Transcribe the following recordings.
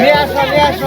নিয়ে আসো নিয়ে আসো।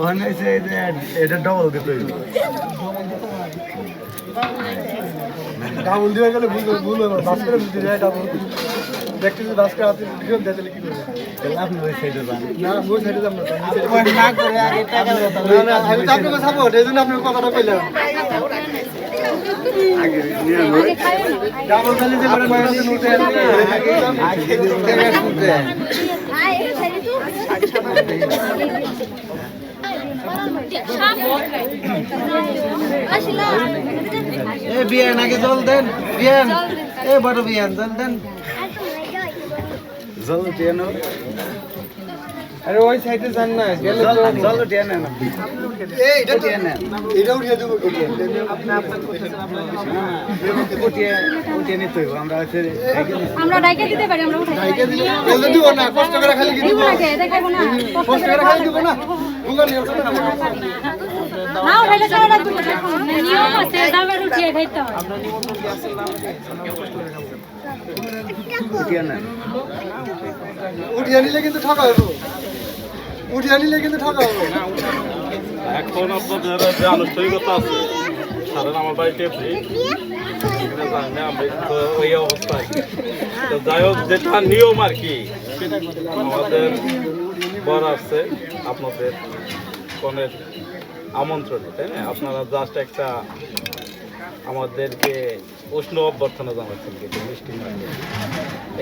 ওখানে এসে এই যে এটা ডবল দিতে হইল। ডাবল দিয়ে গেলে ভুল ভুল হবে বাস দিতে যায় ডাবল দেখতে যে বাস করে হাতে ভিডিও দিয়ে কি করবে? আপনি ওই সাইডে যান। না ওই সাইডে যান না। না করে আগে টাকা না না আমি তো আপনাকে সাপোর্ট এই জন্য কথাটা কইলাম ডাবল খালি যে বড় কয়েকদিন উঠে আগে আগে উঠে এ বিয়ান আগে জল দেন বিয়ান। এ বড় বিয়ান জল দেন। জল দিয়ে আরে ওই সাইডে যান না গেলে তো জল দিয়ে নেন এই এটা দিয়ে নেন এটা উঠিয়ে দেবো আপনি আপনি উঠিয়ে উঠিয়ে নিতে হইব আমরা হচ্ছে আমরা ডাইকে দিতে পারি আমরা উঠাই ডাইকে দিলে বলতে দিব না কষ্ট করে খালি কি দিব? দেখাবো না। কষ্ট করে খালি দিব না? গুগল নিয়ে ওঠো না না উঠাইলে চলে না তুমি নিয়ম আছে দাবার উঠিয়ে খাইতে উঠিয়ে নেন উঠিয়ে নিলে কিন্তু ঠকা হব উঠিয়ে নিলে কিন্তু ঠকা হব। এখন আপনাদের যে আনুষ্ঠানিকতা আছে আমার বাড়িতে ওই অবস্থায়। যাই হোক, যেটা নিয়ম আর কি, আমাদের বর আসছে আপনাদের কনের আমন্ত্রণে, তাই না? আপনারা জাস্ট একটা আমাদেরকে উষ্ণ অভ্যর্থনা জানাচ্ছেন কিন্তু মিষ্টি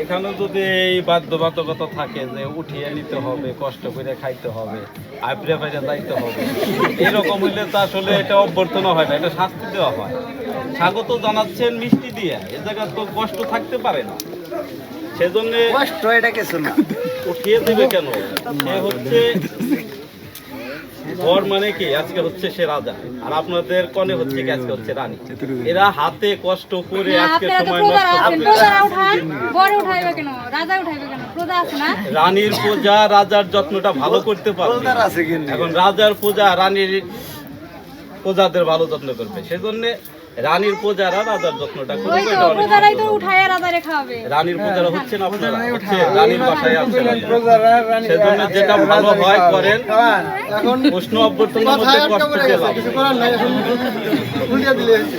এখানে যদি এই বাধ্যবাধকতা থাকে যে উঠিয়ে নিতে হবে কষ্ট করে খাইতে হবে আইপড়ে ফাইরে যাইতে হবে এরকম হইলে তো আসলে এটা অভ্যর্থনা হয় না এটা শাস্তি দেওয়া হয়। স্বাগত জানাচ্ছেন মিষ্টি দিয়ে এ জায়গায় তো কষ্ট থাকতে পারে না। সেজন্য কষ্ট এটা কিছু না। উঠিয়ে দেবে কেন? সে হচ্ছে বর মানে কি? আজকে হচ্ছে সে রাজা। আর আপনাদের কনে হচ্ছে কি? আজকে হচ্ছে রানী। এরা হাতে কষ্ট করে আজকে সময় নষ্ট আপনি করবে প্রজারা উঠান বড় উঠাইবে কেন? রাজা উঠাইবে কেন? প্রজা আছে না? রানীর পূজা রাজার যত্নটা ভালো করতে পারবে। ফলদার আছে কিন্তু। এখন রাজার পূজা রানীর প্রজাদের ভালো যত্ন করবে। সেজন্য রানীর পূজারা রাজার যত্নটা ওই করবে তো এটা অনেক প্রজারাই তো উঠায় রাজারে খাওয়াবে। রানীর পূজারা হচ্ছে না আপনারা হচ্ছে রানীর বাসায় আছে হ্যাঁ, সেজন্য যেটা ভালো হয় করেন এখন উষ্ণ অভ্যর্থনার মধ্যে কষ্ট পেলাম কিছু করার নাই এখন উল্টে দিলে হয়েছে।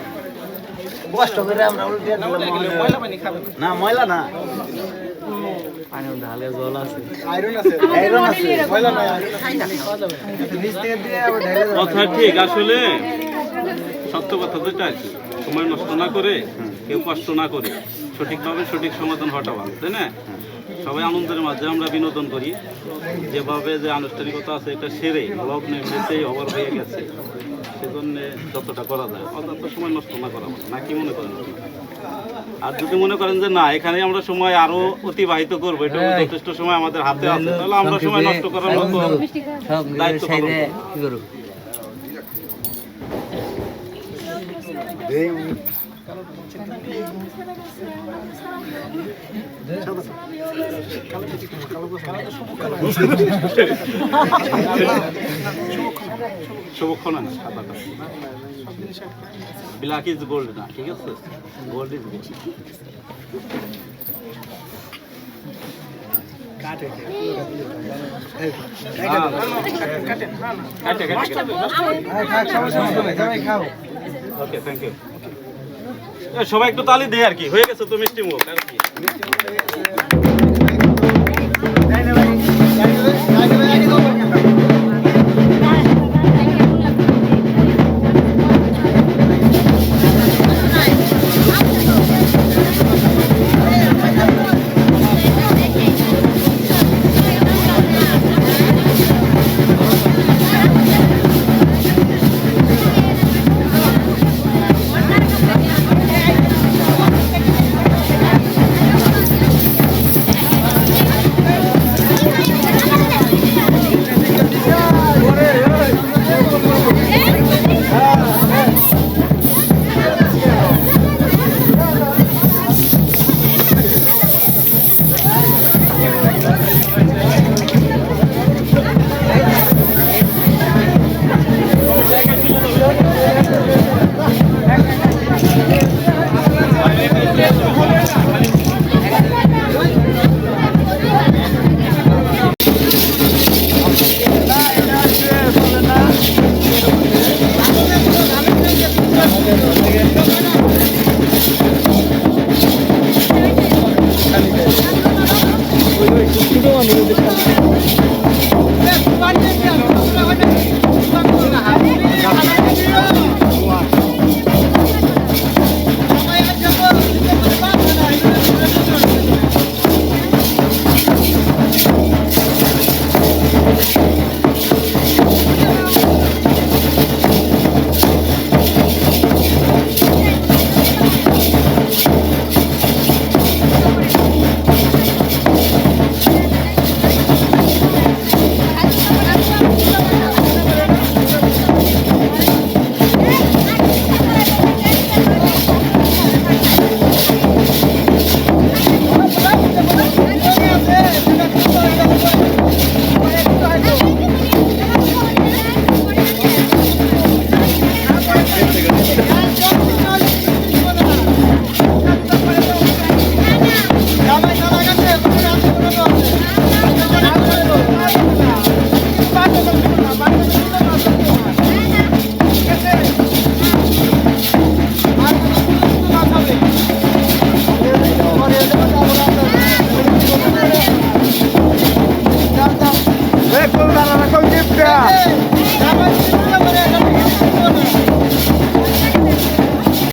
কষ্ট করে আমরা উল্টে না ময়লা না আয়রন আছে। আয়রন আছে। ময়লা নাই নিচ থেকে দিয়ে আবার ঢেলে কথা ঠিক আসলে সত্য কথা আর কি সময় নষ্ট না করে কেউ কষ্ট না করে। সঠিকভাবে সঠিক সমাধান হওয়াটা ভালো তাই না? সবাই আনন্দের মাঝে আমরা বিনোদন করি। যেভাবে যে আনুষ্ঠানিকতা আছে এটা সেরে লগ্ন এমনিতেই ওভার হয়ে গেছে। সেজন্য যতটা করা যায় অযথা সময় নষ্ট না করা ভালো। না কি মনে করেন আর যদি মনে করেন যে না এখানে আমরা সময় আরও অতিবাহিত করব এটা যথেষ্ট সময় আমাদের হাতে আছে তাহলে আমরা সময় নষ্ট করার মতো দায়িত্ব পালন। শুভক্ষণ না সাদাটা ব্ল্যাক ইজ গোল্ড না ঠিক আছে? গোল্ড ইজ গোল্ড হ্যাঁ, খাক, সমস্যা নেই, সবাই খাও। ওকে থ্যাংক ইউ সবাই একটু তালি দেয় আর কি। হয়ে গেছে তো মিষ্টি মুখ আর কি।